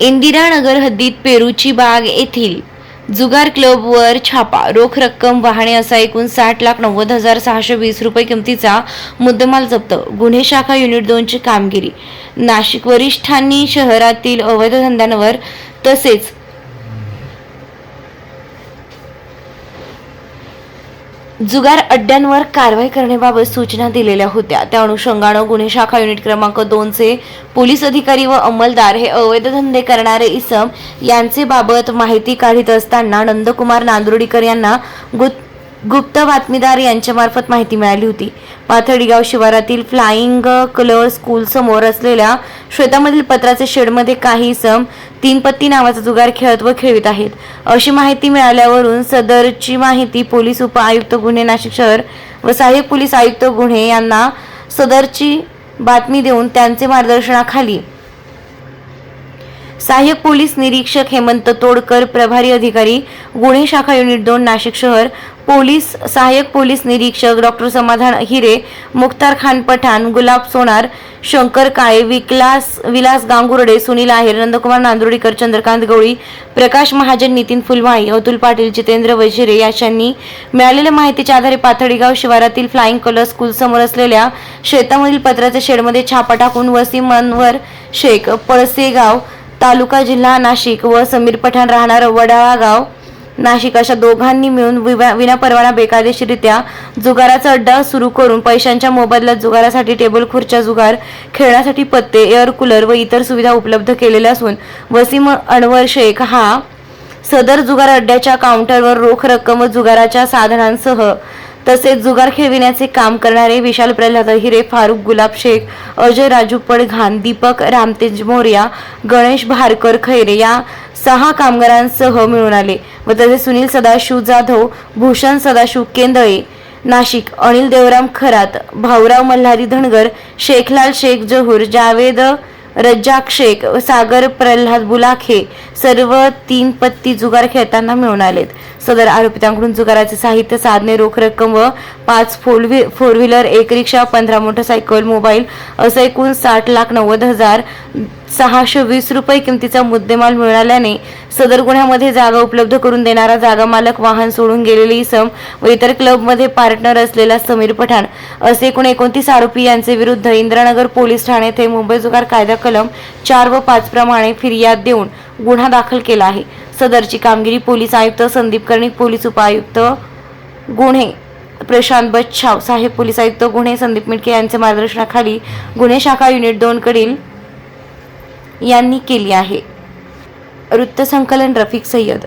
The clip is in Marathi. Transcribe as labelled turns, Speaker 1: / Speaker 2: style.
Speaker 1: इंदिरानगर हद्दीत पेरूची बाग येथील जुगार क्लबवर छापा. रोख रक्कम वाहने असा एकूण साठ लाख नव्वद हजार सहाशे वीस रुपये किमतीचा मुद्देमाल जप्त. गुन्हे शाखा युनिट दोनची कामगिरी. नाशिक वरिष्ठांनी शहरातील अवैध धंद्यांवर तसेच जुगार अड्ड्यांवर कारवाई करण्याबाबत सूचना दिलेल्या होत्या. त्या अनुषंगानं गुन्हे शाखा युनिट क्रमांक दोनचे पोलीस अधिकारी व अंमलदार हे अवैध धंदे करणारे इसम यांचे बाबत माहिती काढीत असताना नंदकुमार नांदुर्डीकर यांना गुत गुप्त बातमीदार यांच्यामार्फत माहिती मिळाली होती. पाथर्डीगाव शिवारातील फ्लाईंग कलर स्कूल समोर असलेल्या श्वेतामधील पत्राचे शेडमध्ये काही सम तीन पत्ती नावाचा जुगार खेळत व खेळवित आहेत. अशी माहिती मिळाल्यावरून सदरची माहिती पोलीस उप आयुक्त गुन्हे नाशिक शहर व सहाय्यक पोलीस आयुक्त गुन्हे यांना सदरची बातमी देऊन त्यांचे मार्गदर्शनाखाली सहाय्यक पोलीस निरीक्षक हेमंत तोडकर प्रभारी अधिकारी गुन्हे शाखा युनिट दोन नाशिक शहर पोलीस सहाय्यक पोलीस निरीक्षक डॉक्टर समाधान हिरे मुख्तार खान पठाण गुलाब सोनार शंकर काळे विकलास विलास गांगुर्डे सुनील आहेर नंदकुमार नांदुर्डीकर चंद्रकांत गवळी प्रकाश महाजन नितीन फुलवाई अतुल पाटील जितेंद्र वजिरे यांनी मिळालेल्या माहितीच्या आधारे पाथडीगाव शिवारातील फ्लाइंग कलर स्कूल समोर असलेल्या शेतामधील पत्राच्या शेडमध्ये छापा टाकून वसीम मनवर शेख पळसेगाव तालुका जिल्हा नाशिक व समीर पठाण राहणार वडाळा गाव नाशिक अशा दोघांनी मिळून विवा- विनापरवाना बेकायदेशीरित्या जुगाराचा अड्डा सुरू करून पैशांच्या मोबदल्यात जुगारासाठी टेबल खुर्च्या जुगार खेळण्यासाठी पत्ते एअर कूलर व इतर सुविधा उपलब्ध केलेल्या असून वसीम अनवर शेख हा सदर जुगार अड्ड्याच्या काउंटरवर रोख रक्कम व जुगाराच्या साधनांसह तसेच जुगार खेळविण्याचे काम करणारे विशाल प्रल्हाद हिरे फारुख गुलाब शेख अजय राजू पडघान दीपक रामतेज मोर्या गणेश भारकर खैरे या सहा कामगारांसह मिळून आले. व तसे सुनील सदाशिव जाधव भूषण सदाशिव केंदळे नाशिक अनिल देवराम खरात भाऊराव मल्हारी धनगर शेखलाल शेख जहूर जावेद रज्जाक शेख सागर प्रल्हाद बुलाखे सर्व तीन पत्ती जुगार खेळताना मिळून आलेत. सदर आरोपितांकडून जुगाराचे साहित्य साधने रोख रक्कम व पाच फोर व्ही फोर व्हीलर एक रिक्षा पंधरा मोटरसायकल मोबाईल असं एकूण साठ लाख नव्वद हजार सहाशे वीस रुपये किमतीचा मुद्देमाल मिळाल्याने सदर गुन्ह्यामध्ये जागा उपलब्ध करून देणारा जागा मालक वाहन सोडून गेलेले इसम व इतर क्लबमध्ये पार्टनर असलेला समीर पठाण असे एकूण एकोणतीस आरोपी यांचे विरुद्ध इंद्रानगर पोलीस ठाणे येथे मुंबई जुगार कायदा कलम चार व पाच प्रमाणे फिर्याद देऊन गुन्हा दाखल केला आहे. सदरची कामगिरी पोलीस आयुक्त संदीप कर्णिक पोलीस उपायुक्त गुन्हे प्रशांत बच्छाव साहेब पोलीस आयुक्त गुन्हे संदीप मिटके यांच्या मार्गदर्शनाखाली गुन्हे शाखा युनिट दोन कडील यांनी केली आहे. वृत्तसंकलन रफिक सय्यद